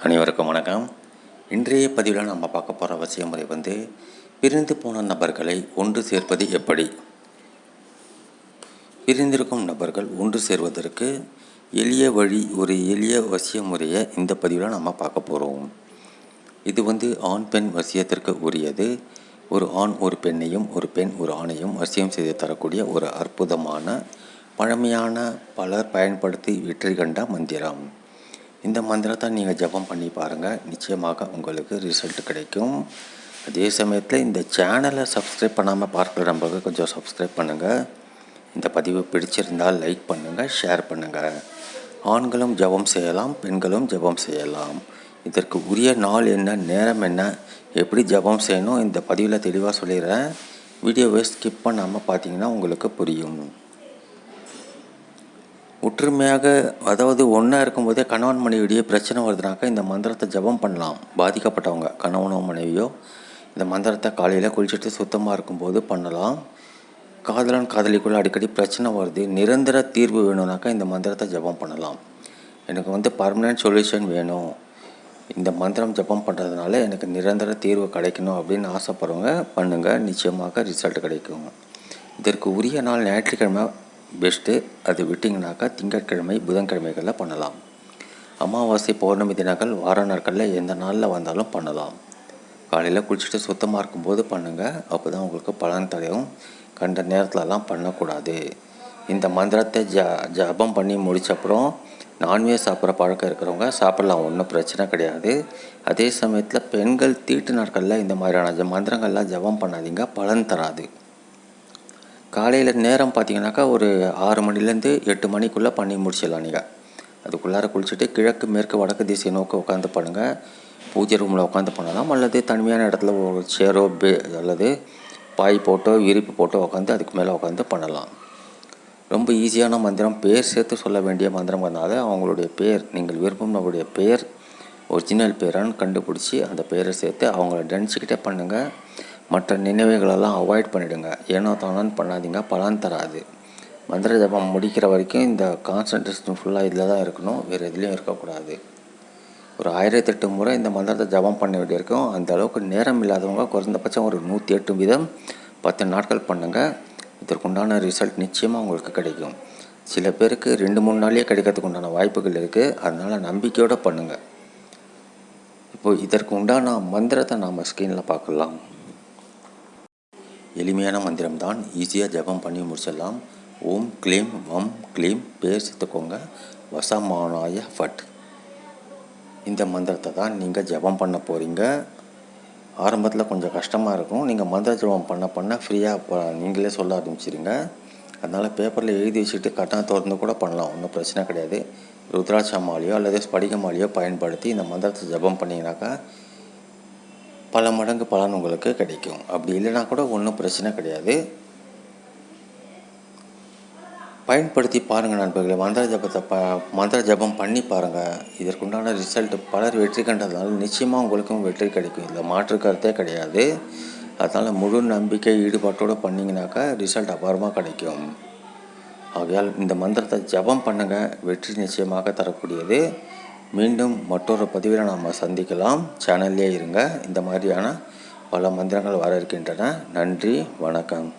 அனைவருக்கும் வணக்கம். இன்றைய பதிவில் நம்ம பார்க்க போகிற அவசிய முறை வந்து பிரிந்து போன நபர்களை ஒன்று சேர்ப்பது எப்படி? பிரிந்திருக்கும் நபர்கள் ஒன்று சேர்வதற்கு எளிய வழி ஒரு எளிய வசிய முறையை இந்த பதிவில் நம்ம பார்க்க போகிறோம் இது வந்து ஆண் பெண் வசியத்திற்கு உரியது. ஒரு ஆண் ஒரு பெண்ணையும் ஒரு பெண் ஒரு ஆணையும் வசியம் செய்து தரக்கூடிய ஒரு அற்புதமான பழமையான பலர் பயன்படுத்தி வெற்றி கண்ட மந்திரம். இந்த மந்திரத்தை நீங்கள் ஜபம் பண்ணி பாருங்கள் நிச்சயமாக உங்களுக்கு ரிசல்ட் கிடைக்கும். அதே சமயத்தில் இந்த சேனலை சப்ஸ்கிரைப் பண்ணாமல் பார்க்குற நம்பருக்கு கொஞ்சம் சப்ஸ்கிரைப் பண்ணுங்கள் இந்த பதிவு பிடிச்சிருந்தால் லைக் பண்ணுங்கள் ஷேர் பண்ணுங்கள் ஆண்களும் ஜபம் செய்யலாம் பெண்களும் ஜபம் செய்யலாம். இதற்கு உரிய நாள் என்ன நேரம் என்ன எப்படி ஜபம் செய்யணும் இந்த பதிவில் தெளிவாக சொல்லிடுறேன். வீடியோவை ஸ்கிப் பண்ணாமல் பார்த்தீங்கன்னா உங்களுக்கு புரியும். ஒற்றுமையாக அதாவது ஒன்றா இருக்கும்போதே கணவன் மனைவியுடைய பிரச்சனை வருதுனாக்கா இந்த மந்திரத்தை ஜபம் பண்ணலாம். பாதிக்கப்பட்டவங்க கணவனோ மனைவியோ இந்த மந்திரத்தை காலையில் குளிச்சுட்டு சுத்தமாக இருக்கும்போது பண்ணலாம். காதலன் காதலிக்குள்ளே அடிக்கடி பிரச்சனை வருது. நிரந்தர தீர்வு வேணும்னாக்கா இந்த மந்திரத்தை ஜபம் பண்ணலாம். எனக்கு வந்து பர்மனெண்ட் சொல்யூஷன் வேணும். இந்த மந்திரம் ஜபம் பண்ணுறதுனால எனக்கு நிரந்தர தீர்வு கிடைக்கணும் அப்படின்னு ஆசைப்படுறவங்க பண்ணுங்கள் நிச்சயமாக ரிசல்ட் கிடைக்கும். இதற்கு உரிய நாள் ஞாயிற்றுக்கிழமை பெஸ்ட்டு அது விட்டிங்கனாக்கா திங்கட்கிழமை புதன்கிழமைகளில் பண்ணலாம். அமாவாசை பௌர்ணமி தினங்கள் வார நாட்களில் எந்த நாளில் வந்தாலும் பண்ணலாம். காலையில் குளிச்சுட்டு சுத்தமாக இருக்கும்போது பண்ணுங்கள் அப்போ தான் உங்களுக்கு பலன் தடையும் கண்ட நேரத்துலலாம் பண்ணக்கூடாது. இந்த மந்திரத்தை ஜ ஜபம் பண்ணி முடிச்சப்புறம் நான்வெஜ் சாப்பிட்ற பழக்கம் இருக்கிறவங்க சாப்பிட்லாம். ஒன்றும் பிரச்சனை கிடையாது. அதே சமயத்தில் பெண்கள் தீட்டு நாட்களில் இந்த மாதிரியான மந்திரங்கள்லாம் ஜபம் பண்ணாதீங்க. பலன் தராது. காலையில் நேரம் பார்த்தீங்கன்னாக்கா ஒரு ஆறு மணிலேருந்து எட்டு மணிக்குள்ளே பண்ணி முடிச்சிடலாம் நீங்கள் அதுக்குள்ளார குளிச்சுட்டு கிழக்கு மேற்கு வடக்கு திசை நோக்கி உட்காந்து பண்ணுங்கள் பூஜை ரூமில் உட்காந்து பண்ணலாம். அல்லது தனிமையான இடத்துல ஒரு சேரோ பே அல்லது பாய் போட்டோ விரிப்பு போட்டோ உட்காந்து அதுக்கு மேலே உட்காந்து பண்ணலாம். ரொம்ப ஈஸியான மந்திரம். பேர் சேர்த்து சொல்ல வேண்டிய மந்திரம் வந்தால் அவங்களுடைய பேர் நீங்கள் விருப்பம் நம்மளுடைய பேர் ஒரிஜினல் பேரான்னு கண்டுபிடிச்சி அந்த பேரை சேர்த்து அவங்கள நினச்சிக்கிட்டே பண்ணுங்கள் மற்ற நினைவுகளெல்லாம் அவாய்ட் பண்ணிவிடுங்க ஏனோ தானோன்னு பண்ணாதீங்க பலன் தராது. மந்திர ஜபம் முடிக்கிற வரைக்கும் இந்த கான்சன்ட்ரேஷன் ஃபுல்லாக இதில் தான் இருக்கணும். வேறு எதுலேயும் இருக்கக்கூடாது. ஒரு ஆயிரத்தெட்டு முறை இந்த மந்திரத்தை ஜபம் பண்ண வேண்டியிருக்கும். அந்த அளவுக்கு நேரம் இல்லாதவங்க குறைந்தபட்சம் ஒரு நூற்றி எட்டு வீதம் பத்து நாட்கள் பண்ணுங்கள் இதற்குண்டான ரிசல்ட் நிச்சயமாக உங்களுக்கு கிடைக்கும். சில பேருக்கு ரெண்டு மூணு நாளே கிடைக்கிறதுக்கு உண்டான வாய்ப்புகள் இருக்குது அதனால் நம்பிக்கையோடு பண்ணுங்கள் இப்போது இதற்கு உண்டான மந்திரத்தை நாம் ஸ்க்ரீனில் பார்க்கலாம். எளிமையான மந்திரம் தான் ஈஸியாக ஜபம் பண்ணி முடிச்சிடலாம். ஓம் க்ளீம் வம் க்ளீம் பேர் சித்துக்கோங்க. வசமானாய ஃபட். இந்த மந்திரத்தை தான் நீங்கள் ஜபம் பண்ண போகிறீங்க ஆரம்பத்தில் கொஞ்சம் கஷ்டமாக இருக்கும். நீங்கள் மந்திர ஜபம் பண்ண பண்ண ஃப்ரீயாக நீங்களே சொல்ல ஆரம்பிச்சிருங்க. அதனால் பேப்பரில் எழுதி வச்சுட்டு கட்டணம் திறந்து கூட பண்ணலாம். ஒன்றும் பிரச்சனை கிடையாது. ருத்ராட்ச மாலையோ அல்லது ஸ்படிக மாலையோ பயன்படுத்தி இந்த மந்திரத்தை ஜபம் பண்ணிங்கனாக்கா பல மடங்கு பலன் உங்களுக்கு கிடைக்கும். அப்படி இல்லைனா கூட ஒன்றும் பிரச்சனை கிடையாது. பயன்படுத்தி பாருங்கள் நண்பர்களே மந்திர ஜபத்தை ப மந்திர ஜபம் பண்ணி பாருங்கள் இதற்குண்டான ரிசல்ட் பலர் வெற்றி கண்டதுனால நிச்சயமாக உங்களுக்கும் வெற்றி கிடைக்கும். இதில் மாற்று கருத்தே கிடையாது. அதனால் முழு நம்பிக்கை ஈடுபாட்டோடு பண்ணிங்கனாக்கா ரிசல்ட் அபாரமாக கிடைக்கும். ஆகையால் இந்த மந்திரத்தை ஜபம் பண்ணுங்கள் வெற்றி நிச்சயமாக தரக்கூடியது. மீண்டும் மற்றொரு பதிவில் நாம் சந்திக்கலாம். சேனல்லே இருங்க. இந்த மாதிரியான பல மந்திரங்கள் வர இருக்கின்றன நன்றி. வணக்கம்.